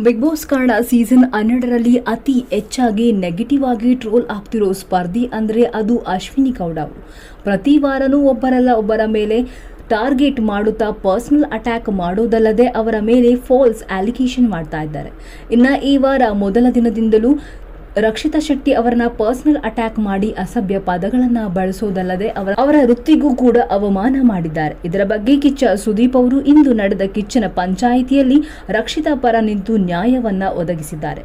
Big boss Kannada season ಹನ್ನೆರಡರಲ್ಲಿ ಅತಿ ಹೆಚ್ಚಾಗಿ ನೆಗೆಟಿವ್ ಆಗಿ ಟ್ರೋಲ್ ಆಗ್ತಿರೋ ಸ್ಪರ್ಧಿ ಅಂದರೆ ಅದು ಅಶ್ವಿನಿ ಗೌಡ ಪ್ರತಿ ವಾರನೂ ಒಬ್ಬರಲ್ಲ ಒಬ್ಬರ ಮೇಲೆ ಟಾರ್ಗೆಟ್ ಮಾಡುತ್ತಾ ಪರ್ಸನಲ್ ಅಟ್ಯಾಕ್ ಮಾಡೋದಲ್ಲದೆ ಅವರ ಮೇಲೆ ಫಾಲ್ಸ್ ಅಲಿಗೇಷನ್ ಮಾಡ್ತಾ ಇದ್ದಾರೆ. ಇನ್ನು ಈ ವಾರ ಮೊದಲ ದಿನದಿಂದಲೂ ರಕ್ಷಿತಾ ಶೆಟ್ಟಿ ಅವರನ್ನ ಪರ್ಸನಲ್ ಅಟ್ಯಾಕ್ ಮಾಡಿ ಅಸಭ್ಯ ಪದಗಳನ್ನ ಬಳಸೋದಲ್ಲದೆ ಅವರ ಅವರ ವೃತ್ತಿಗೂ ಕೂಡ ಅವಮಾನ ಮಾಡಿದ್ದಾರೆ. ಇದರ ಬಗ್ಗೆ ಕಿಚ್ಚ ಸುದೀಪ್ ಅವರು ಇಂದು ನಡೆದ ಕಿಚ್ಚನ ಪಂಚಾಯಿತಿಯಲ್ಲಿ ರಕ್ಷಿತಾ ಪರ ನಿಂತು ನ್ಯಾಯವನ್ನ ಒದಗಿಸಿದ್ದಾರೆ.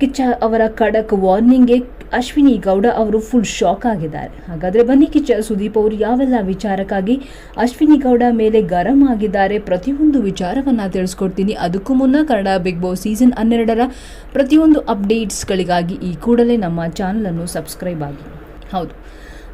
ಕಿಚ್ಚ ಅವರ ಖಡಕ್ ವಾರ್ನಿಂಗ್ಗೆ ಅಶ್ವಿನಿ ಗೌಡ ಅವರು ಫುಲ್ ಶಾಕ್ ಆಗಿದ್ದಾರೆ. ಹಾಗಾದ್ರೆ ಬನ್ನಿ ಕಿಚ್ಚ, ಸುದೀಪ್ ಅವರು ಯಾವೆಲ್ಲ ವಿಚಾರಕ್ಕಾಗಿ ಅಶ್ವಿನಿ ಗೌಡ ಮೇಲೆ ಗರಂ ಆಗಿದ್ದಾರೆ ಪ್ರತಿಯೊಂದು ವಿಚಾರವನ್ನ ತಿಳಿಸ್ಕೊಡ್ತೀನಿ. ಅದಕ್ಕೂ ಮುನ್ನ ಕನ್ನಡ ಬಿಗ್ ಬಾಸ್ ಸೀಸನ್ ಹನ್ನೆರಡರ ಪ್ರತಿಯೊಂದು ಅಪ್ಡೇಟ್ಸ್ಗಳಿಗಾಗಿ ಈ ಕೂಡಲೇ ನಮ್ಮ ಚಾನಲನ್ನು ಸಬ್ಸ್ಕ್ರೈಬ್ ಆಗಿ. ಹೌದು.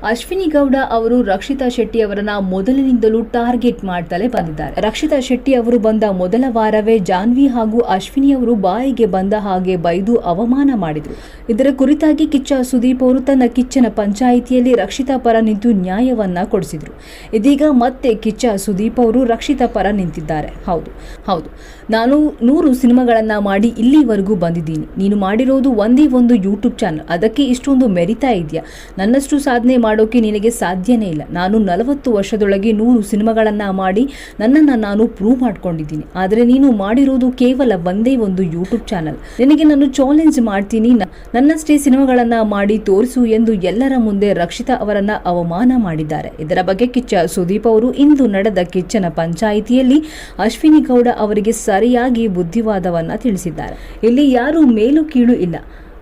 ಅಶ್ವಿನಿ ಗೌಡ ಅವರು ರಕ್ಷಿತಾ ಶೆಟ್ಟಿ ಅವರನ್ನ ಮೊದಲಿನಿಂದಲೂ ಟಾರ್ಗೆಟ್ ಮಾಡ್ತಲೇ ಬಂದಿದ್ದಾರೆ. ರಕ್ಷಿತಾ ಶೆಟ್ಟಿ ಅವರು ಬಂದ ಮೊದಲ ವಾರವೇ ಜಾನ್ವಿ ಹಾಗೂ ಅಶ್ವಿನಿ ಅವರು ಬಾಯಿಗೆ ಬಂದ ಹಾಗೆ ಬೈದು ಅವಮಾನ ಮಾಡಿದರು. ಇದರ ಕುರಿತಾಗಿ ಕಿಚ್ಚ ಸುದೀಪ್ ಅವರು ತನ್ನ ಕಿಚ್ಚನ ಪಂಚಾಯಿತಿಯಲ್ಲಿ ರಕ್ಷಿತಾ ಪರ ನಿಂತು ನ್ಯಾಯವನ್ನ ಕೊಡಿಸಿದ್ರು. ಇದೀಗ ಮತ್ತೆ ಕಿಚ್ಚ ಸುದೀಪ್ ಅವರು ರಕ್ಷಿತಾ ಪರ ನಿಂತಿದ್ದಾರೆ. ಹೌದು ಹೌದು. ನಾನು ನೂರು ಸಿನಿಮಾಗಳನ್ನ ಮಾಡಿ ಇಲ್ಲಿವರೆಗೂ ಬಂದಿದ್ದೀನಿ. ನೀನು ಮಾಡಿರೋದು ಒಂದೇ ಒಂದು ಯೂಟ್ಯೂಬ್ ಚಾನಲ್. ಅದಕ್ಕೆ ಇಷ್ಟೊಂದು ಮೆರಿತಾ ಇದೆಯಾ? ನನ್ನಷ್ಟು ಸಾಧನೆ ಮಾಡೋಕೆ ನಿನಗೆ ಸಾಧ್ಯನೇ ಇಲ್ಲ. ನಾನು ನಲವತ್ತು ವರ್ಷದೊಳಗೆ ನೂರು ಸಿನಿಮಾಗಳನ್ನು ಮಾಡಿ ನನ್ನನ್ನು ನಾನು ಪ್ರೂವ್ ಮಾಡ್ಕೊಂಡಿದ್ದೀನಿ. ಆದರೆ ನೀನು ಮಾಡಿರೋದು ಕೇವಲ ಒಂದೇ ಒಂದು ಯೂಟ್ಯೂಬ್ ಚಾನಲ್ ನಿನಗೆ ನಾನು ಚಾಲೆಂಜ್ ಮಾಡ್ತೀನಿ. ನನ್ನಷ್ಟೇ ಸಿನಿಮಾಗಳನ್ನು ಮಾಡಿ ತೋರಿಸು ಎಂದು ಎಲ್ಲರ ಮುಂದೆ ರಕ್ಷಿತಾ ಅವರನ್ನು ಅವಮಾನ ಮಾಡಿದ್ದಾರೆ. ಇದರ ಬಗ್ಗೆ ಕಿಚ್ಚ ಸುದೀಪ್ ಅವರು ಇಂದು ನಡೆದ ಕಿಚ್ಚನ ಪಂಚಾಯಿತಿಯಲ್ಲಿ ಅಶ್ವಿನಿ ಗೌಡ ಅವರಿಗೆ ಸರಿಯಾಗಿ ಬುದ್ಧಿವಾದವನ್ನ ತಿಳಿಸಿದ್ದಾರೆ. ಇಲ್ಲಿ ಯಾರು ಮೇಲು ಕೀಳು ಇಲ್ಲ.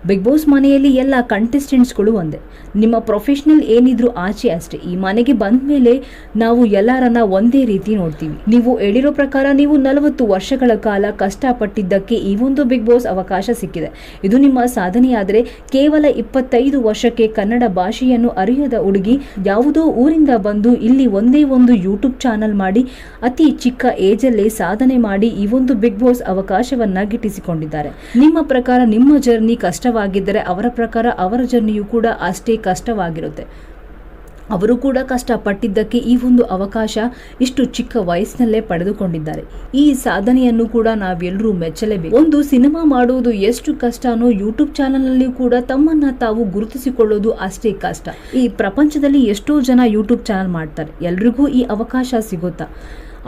ಬಿಗ್ ಬಾಸ್ ಮನೆಯಲ್ಲಿ ಎಲ್ಲ ಕಂಟೆಸ್ಟೆಂಟ್ಸ್ಗಳು ಒಂದೇ. ನಿಮ್ಮ ಪ್ರೊಫೆಷನಲ್ ಏನಿದ್ರು ಆಚೆ ಅಷ್ಟೇ. ಈ ಮನೆಗೆ ಬಂದ ಮೇಲೆ ನಾವು ಎಲ್ಲರನ್ನ ಒಂದೇ ರೀತಿ ನೋಡ್ತೀವಿ. ನೀವು ಹೇಳಿರೋ ಪ್ರಕಾರ ನೀವು ನಲವತ್ತು ವರ್ಷಗಳ ಕಾಲ ಕಷ್ಟಪಟ್ಟಿದ್ದಕ್ಕೆ ಈ ಒಂದು ಬಿಗ್ ಬಾಸ್ ಅವಕಾಶ ಸಿಕ್ಕಿದೆ. ಇದು ನಿಮ್ಮ ಸಾಧನೆಯಾದರೆ ಕೇವಲ ಇಪ್ಪತ್ತೈದು ವರ್ಷಕ್ಕೆ ಕನ್ನಡ ಭಾಷೆಯನ್ನು ಅರಿಯದ ಹುಡುಗಿ ಯಾವುದೋ ಊರಿಂದ ಬಂದು ಇಲ್ಲಿ ಒಂದೇ ಒಂದು ಯೂಟ್ಯೂಬ್ ಚಾನಲ್ ಮಾಡಿ, ಅತಿ ಚಿಕ್ಕ ಏಜಲ್ಲೇ ಸಾಧನೆ ಮಾಡಿ ಈ ಒಂದು ಬಿಗ್ ಬಾಸ್ ಅವಕಾಶವನ್ನ ಗಿಟ್ಟಿಸಿಕೊಂಡಿದ್ದಾರೆ. ನಿಮ್ಮ ಪ್ರಕಾರ ನಿಮ್ಮ ಜರ್ನಿ ಕಷ್ಟವಾಗಿದ್ದರೆ ಅವರ ಪ್ರಕಾರ ಅವರ ಜರ್ನಿಯು ಕೂಡ ಅಷ್ಟೇ ಕಷ್ಟವಾಗಿರುತ್ತೆ. ಅವರು ಕೂಡ ಕಷ್ಟಪಟ್ಟಿದ್ದಕ್ಕೆ ಈ ಒಂದು ಅವಕಾಶ ಇಷ್ಟು ಚಿಕ್ಕ ವಯಸ್ಸಿನಲ್ಲೇ ಪಡೆದುಕೊಂಡಿದ್ದಾರೆ. ಈ ಸಾಧನೆಯನ್ನು ಕೂಡ ನಾವೆಲ್ಲರೂ ಮೆಚ್ಚಲೇಬೇಕು. ಒಂದು ಸಿನಿಮಾ ಮಾಡುವುದು ಎಷ್ಟು ಕಷ್ಟನೋ ಯೂಟ್ಯೂಬ್ ಚಾನಲ್ನಲ್ಲಿಯೂ ಕೂಡ ತಮ್ಮನ್ನ ತಾವು ಗುರುತಿಸಿಕೊಳ್ಳೋದು ಅಷ್ಟೇ ಕಷ್ಟ. ಈ ಪ್ರಪಂಚದಲ್ಲಿ ಎಷ್ಟೋ ಜನ ಯೂಟ್ಯೂಬ್ ಚಾನಲ್ ಮಾಡ್ತಾರೆ. ಎಲ್ರಿಗೂ ಈ ಅವಕಾಶ ಸಿಗುತ್ತಾ?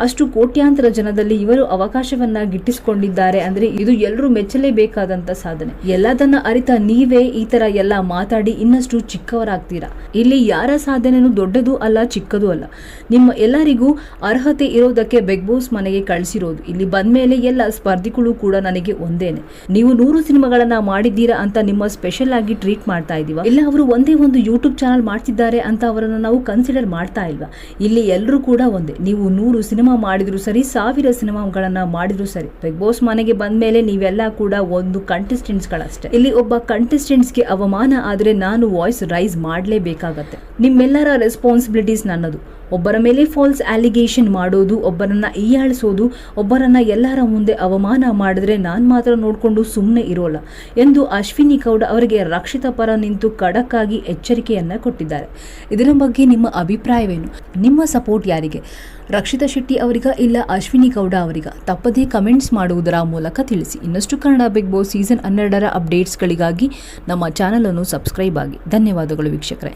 ಅಷ್ಟು ಕೋಟ್ಯಾಂತರ ಜನದಲ್ಲಿ ಇವರು ಅವಕಾಶವನ್ನ ಗಿಟ್ಟಿಸಿಕೊಂಡಿದ್ದಾರೆ ಅಂದ್ರೆ ಇದು ಎಲ್ಲರೂ ಮೆಚ್ಚಲೇಬೇಕಾದಂತ ಸಾಧನೆ. ಎಲ್ಲದನ್ನ ಅರಿತ ನೀವೇ ಈ ತರ ಎಲ್ಲ ಮಾತಾಡಿ ಇನ್ನಷ್ಟು ಚಿಕ್ಕವರಾಗ್ತೀರಾ? ಇಲ್ಲಿ ಯಾರ ಸಾಧನೆನೂ ದೊಡ್ಡದು ಅಲ್ಲ, ಚಿಕ್ಕದು ಅಲ್ಲ. ನಿಮ್ಮ ಎಲ್ಲರಿಗೂ ಅರ್ಹತೆ ಇರೋದಕ್ಕೆ ಬಿಗ್ ಬಾಸ್ ಮನೆಗೆ ಕಳಿಸಿರೋದು. ಇಲ್ಲಿ ಬಂದ್ಮೇಲೆ ಎಲ್ಲ ಸ್ಪರ್ಧಿಗಳು ಕೂಡ ನನಗೆ ಒಂದೇನೆ. ನೀವು ನೂರು ಸಿನಿಮಾಗಳನ್ನ ಮಾಡಿದ್ದೀರಾ ಅಂತ ನಿಮ್ಮ ಸ್ಪೆಷಲ್ ಆಗಿ ಟ್ರೀಟ್ ಮಾಡ್ತಾ ಇದೀವ ಇಲ್ಲ, ಅವರು ಒಂದೇ ಒಂದು ಯೂಟ್ಯೂಬ್ ಚಾನಲ್ ಮಾಡ್ತಿದ್ದಾರೆ ಅಂತ ಅವರನ್ನು ನಾವು ಕನ್ಸಿಡರ್ ಮಾಡ್ತಾ ಇಲ್ವಾ? ಇಲ್ಲಿ ಎಲ್ಲರೂ ಕೂಡ ಒಂದೇ. ನೀವು ನೂರು ಸಿನಿಮಾ ಮಾಡಿದ್ರು ಸರಿ, ಸಾವಿರ ಸಿನಿಮಾಗಳನ್ನ ಮಾಡಿದ್ರು ಸರಿ. ಬಿಗ್ ಬಾಸ್ ಮನೆಗೆ ಬಂದ್ಮೇಲೆ ನೀವೆಲ್ಲ ಕೂಡ ಒಂದು ಕಂಟೆಸ್ಟೆಂಟ್ಸ್ಗಳಷ್ಟೇ ಇಲ್ಲಿ ಒಬ್ಬ ಕಂಟೆಸ್ಟೆಂಟ್ಸ್ಗೆ ಅವಮಾನ ಆದ್ರೆ ನಾನು ವಾಯ್ಸ್ ರೈಸ್ ಮಾಡಲೇಬೇಕಾಗತ್ತೆ. ನಿಮ್ಮೆಲ್ಲರ ರೆಸ್ಪಾನ್ಸಿಬಿಲಿಟೀಸ್ ನನ್ನದು. ಒಬ್ಬರ ಮೇಲೆ ಫಾಲ್ಸ್ ಅಲಿಗೇಷನ್ ಮಾಡೋದು, ಒಬ್ಬರನ್ನ ಈಯಾಳಿಸೋದು ಒಬ್ಬರನ್ನ ಎಲ್ಲರ ಮುಂದೆ ಅವಮಾನ ಮಾಡಿದ್ರೆ ನಾನು ಮಾತ್ರ ನೋಡಿಕೊಂಡು ಸುಮ್ಮನೆ ಇರೋಲ್ಲ ಎಂದು ಅಶ್ವಿನಿ ಗೌಡ ಅವರಿಗೆ ರಕ್ಷಿತ ಪರ ನಿಂತು ಖಡಕ್ಕಾಗಿ ಎಚ್ಚರಿಕೆಯನ್ನ ಕೊಟ್ಟಿದ್ದಾರೆ. ಇದರ ಬಗ್ಗೆ ನಿಮ್ಮ ಅಭಿಪ್ರಾಯವೇನು? ನಿಮ್ಮ ಸಪೋರ್ಟ್ ಯಾರಿಗೆ? ರಕ್ಷಿತಾ ಶೆಟ್ಟಿ ಅವರಿಗ ಇಲ್ಲ ಅಶ್ವಿನಿ ಗೌಡ ಅವರಿಗ? ತಪ್ಪದೇ ಕಮೆಂಟ್ಸ್ ಮಾಡುವುದರ ಮೂಲಕ ತಿಳಿಸಿ. ಇನ್ನಷ್ಟು ಕನ್ನಡ ಬಿಗ್ ಬಾಸ್ ಸೀಸನ್ ಹನ್ನೆರಡರ ಅಪ್ಡೇಟ್ಸ್ಗಳಿಗಾಗಿ ನಮ್ಮ ಚಾನಲನ್ನು ಸಬ್ಸ್ಕ್ರೈಬ್ ಆಗಿ. ಧನ್ಯವಾದಗಳು ವೀಕ್ಷಕರೇ.